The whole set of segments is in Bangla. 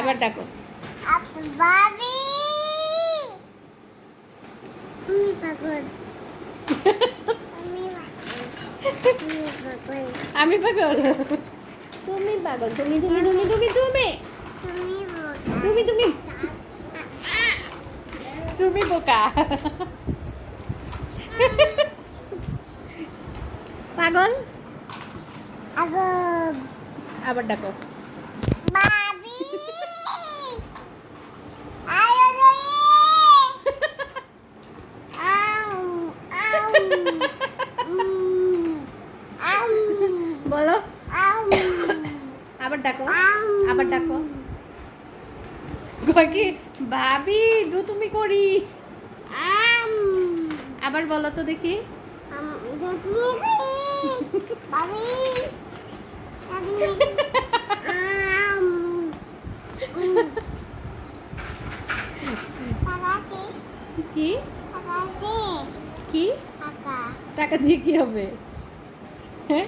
আবার ডাকো। বাবি আমি পাগল। আমি পাগল। তুমি পাগল। তুমি তুমি তুমি তুমি তুমি। তুমি তুমি তুমি। বোকা। পাগল। আবার ডাকো। বলো। আবার ডাকো। আবার ডাকো। কি ভাবি দু তুমি করি। আম আবার বলো তো দেখি। কি? কি? টাকা। দিয়ে কি হবে? হ্যাঁ?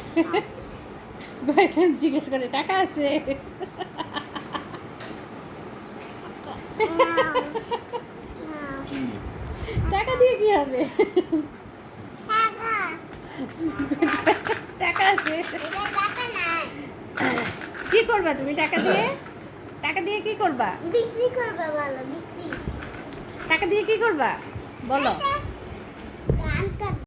জিজ্ঞেস করে টাকা আছে? টাকা দিয়ে কি হবে? টাকা। আছে? কি করবা তুমি টাকা দিয়ে? টাকা দিয়ে কি করবা? বিক্রি করবে বলো বিক্রি। টাকা দিয়ে কি করবা? বলো।